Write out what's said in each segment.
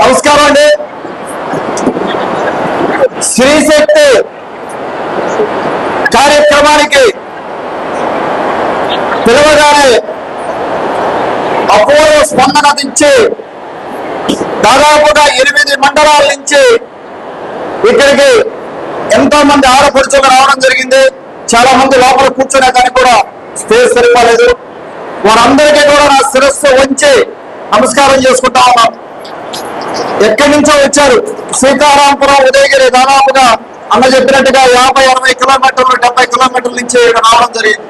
నమస్కారం అండి. శ్రీశక్తి కార్యక్రమానికి పిలవగానే అపూర్వ స్పందన నుంచి దాదాపుగా ఎనిమిది మండలాల నుంచి ఇక్కడికి ఎంతో మంది ఆడపడుచులు రావడం జరిగింది. చాలా మంది లోపల కూర్చునే కానీ కూడా స్పేస్ సరిపోలేదు. వారందరికీ కూడా నా శిరస్సు వంచి నమస్కారం చేసుకుంటా ఉన్నాను. ఎక్కడి నుంచో వచ్చారు? సీతారాంపురం ఉదయగిరి దాదాపుగా అన్న చెప్పినట్టుగా యాభై అరవై కిలోమీటర్లు డెబ్బై కిలోమీటర్ల నుంచి ఇక్కడ రావడం జరిగింది.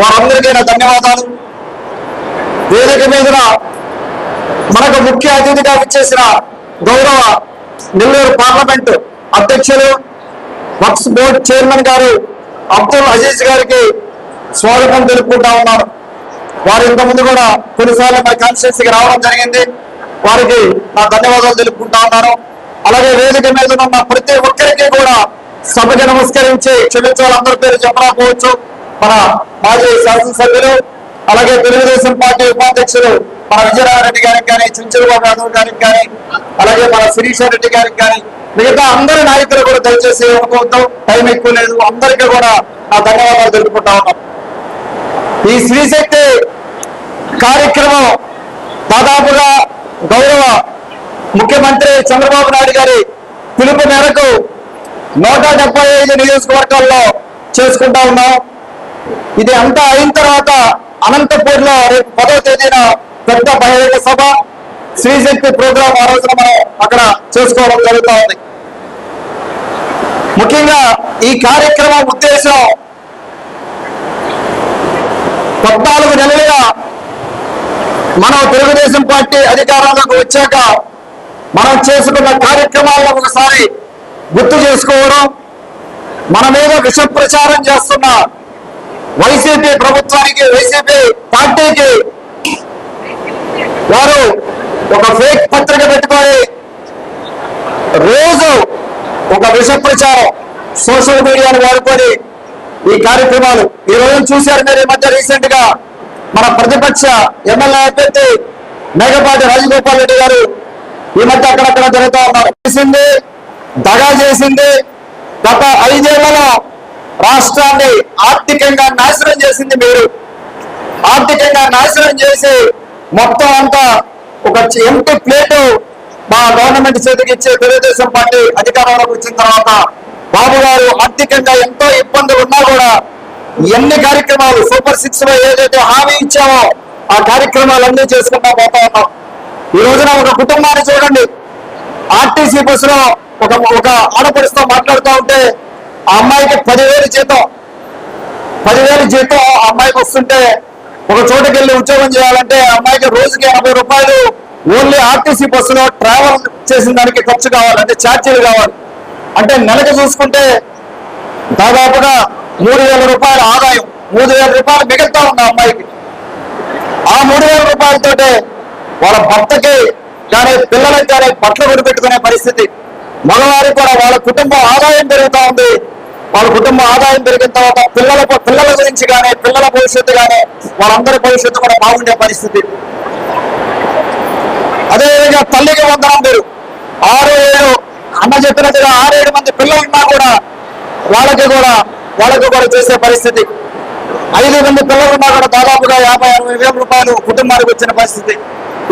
వారందరికీ నా ధన్యవాదాలు. వేదిక మీద మనకు ముఖ్య అతిథిగా విచ్చేసిన గౌరవ నెల్లూరు పార్లమెంట్ అధ్యక్షులు వక్స్ బోర్డు చైర్మన్ గారు అబ్దుల్ అజీజ్ గారికి స్వాగతం తెలుపుకుంటా ఉన్నారు వారు ఇంతకుముందు కూడా కొన్నిసార్లు మన కాన్స్టిట్యున్సీకి రావడం జరిగింది. వారికి నా ధన్యవాదాలు తెలుపుకుంటా ఉన్నాను. అలాగే వేదిక మీద ఉన్న ప్రతి ఒక్కరికి కూడా సభకి నమస్కరించి క్షమించాలి అందరి పేరు చెప్పకపోవచ్చు మన మాజీ శాసనసభ్యులు అలాగే తెలుగుదేశం పార్టీ ఉపాధ్యక్షులు మన విజయనారాయణ గారికి కానీ చించలబాబు యాదవ్ గారికి కానీ అలాగే మన శిరీష రెడ్డి గారికి కానీ మిగతా అందరి నాయకులు కూడా దయచేసి అనుకోవద్దాం టైం ఎక్కువ లేదు. అందరికీ కూడా నా ధన్యవాదాలు తెలుపుకుంటా ఉన్నాం ఈ శ్రీశక్తి కార్యక్రమం దాదాపుగా గౌరవ ముఖ్యమంత్రి చంద్రబాబు నాయుడు గారి పిలుపు మేరకు నూట డెబ్బై ఐదు నియోజకవర్గాల్లో చేసుకుంటా ఉన్నాం. ఇది అంతా అయిన తర్వాత అనంతపూర్లో రేపు పదవ తేదీన పెద్ద బహిరంగ సభ శ్రీశక్తి ప్రోగ్రాం ఆ రోజున మనం అక్కడ చేసుకోవడం జరుగుతూ ఉంది. ముఖ్యంగా ఈ కార్యక్రమం ఉద్దేశం పద్నాలుగు నెలలుగా మనం తెలుగుదేశం పార్టీ అధికారంలోకి వచ్చాక మనం చేసుకున్న కార్యక్రమాలను ఒకసారి గుర్తు చేసుకోవడం మన మీద విష ప్రచారం చేస్తున్న వైసీపీ ప్రభుత్వానికి వైసీపీ పార్టీకి వారు ఒక ఫేక్ పత్రిక పెట్టుకొని రోజు ఒక విష ప్రచారం సోషల్ మీడియాను వాడుకొని ఈ కార్యక్రమాలు. ఈ రోజు చూశారు మీరు ఈ మధ్య రీసెంట్గా మన ప్రతిపక్ష ఎమ్మెల్యే అభ్యర్థి మేఘపాటి రాజగోపాల్ రెడ్డి గారు ఈ మధ్య అక్కడక్కడ జరుగుతూ ఉన్నారు చేసింది దగా చేసింది. గత ఐదేళ్ళలో రాష్ట్రాన్ని ఆర్థికంగా నాశనం చేసింది మీరు. ఆర్థికంగా నాశనం చేసి మొత్తం అంతా ఒక ఎంత ప్లేటు మా గవర్నమెంట్ చేతికి ఇచ్చే తెలుగుదేశం పార్టీ అధికారంలోకి వచ్చిన తర్వాత బాబు గారు ఆర్థికంగా ఎంతో ఇబ్బందులు ఉన్నా కూడా ఎన్ని కార్యక్రమాలు సూపర్ సిక్స్లో ఏదైతే హామీ ఇచ్చామో ఆ కార్యక్రమాలన్నీ చేసుకుంటా పోతా ఉన్నాం. ఈ రోజున ఒక కుటుంబాన్ని చూడండి. ఆర్టీసీ బస్సులో ఒక ఒక ఆడపడుస్తూ మాట్లాడుతూ ఉంటే ఆ అమ్మాయికి పదివేలు జీతం. పదివేలు జీతం ఆ అమ్మాయికి వస్తుంటే ఒక చోటుకి వెళ్ళి ఉద్యోగం చేయాలంటే ఆ అమ్మాయికి రోజుకి ఎనభై రూపాయలు ఓన్లీ ఆర్టీసీ బస్సులో ట్రావెల్ చేసిన దానికి ఖర్చు కావాలి అంటే ఛార్జీలు కావాలి. అంటే నెలకు చూసుకుంటే దాదాపుగా మూడు వేల రూపాయల ఆదాయం మూడు వేల రూపాయలు మిగులుతా ఉంది ఆ అమ్మాయికి. ఆ మూడు వేల రూపాయలతోటే వాళ్ళ భర్తకి కానీ పిల్లలకి కానీ బట్టలు కొనిపెట్టుకునే పరిస్థితి. మగవారికి కూడా వాళ్ళ కుటుంబ ఆదాయం పెరుగుతూ ఉంది. వాళ్ళ కుటుంబ ఆదాయం పెరిగిన తర్వాత పిల్లల పిల్లల గురించి కానీ పిల్లల భవిష్యత్తు కానీ వాళ్ళందరి భవిష్యత్తు కూడా బాగుండే పరిస్థితి. అదేవిధంగా తల్లికి వందనం మీరు. ఆరు ఏడు అన్న చెప్పినట్టుగా ఆరేడు మంది పిల్లలు ఉన్నా కూడా వాళ్ళకి కూడా వాళ్ళకి కూడా చేసే పరిస్థితి. ఐదు మంది పిల్లలు ఉన్నా కూడా దాదాపుగా యాభై అరవై వేల రూపాయలు కుటుంబానికి వచ్చిన పరిస్థితి.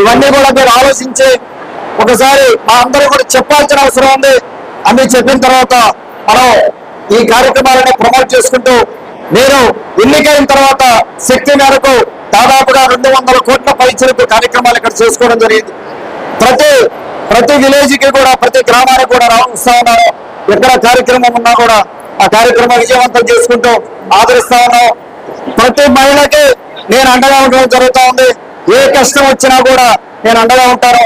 ఇవన్నీ కూడా మీరు ఆలోచించి ఒకసారి మా అందరూ కూడా చెప్పాల్సిన అవసరం ఉంది. అన్ని చెప్పిన తర్వాత మనం ఈ కార్యక్రమాలని ప్రమోట్ చేసుకుంటూ నేను ఎన్నికైన తర్వాత శక్తి మేరకు దాదాపుగా రెండు వందల కోట్ల పైచలకు కార్యక్రమాలు ఇక్కడ చేసుకోవడం జరిగింది. ప్రతి ప్రతి విలేజ్కి కూడా ప్రతి గ్రామానికి కూడా రావస్తా ఉన్నాను ఎక్కడ కార్యక్రమం ఉన్నా కూడా ఆ కార్యక్రమం విజయవంతం చేసుకుంటూ ఆదరిస్తా ఉన్నాం. ప్రతి మహిళకి నేను అండగా ఉండడం జరుగుతూ ఉంది. ఏ కష్టం వచ్చినా కూడా నేను అండగా ఉంటాను.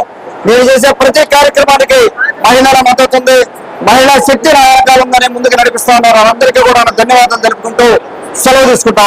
నేను చేసే ప్రతి కార్యక్రమానికి మహిళల మద్దతు ఉంది. మహిళా శక్తి నా వెనకాల ఉందని ముందుకు నడిపిస్తా ఉన్నారు. అందరికీ కూడా ధన్యవాదాలు తెలుపుకుంటూ సెలవు తీసుకుంటా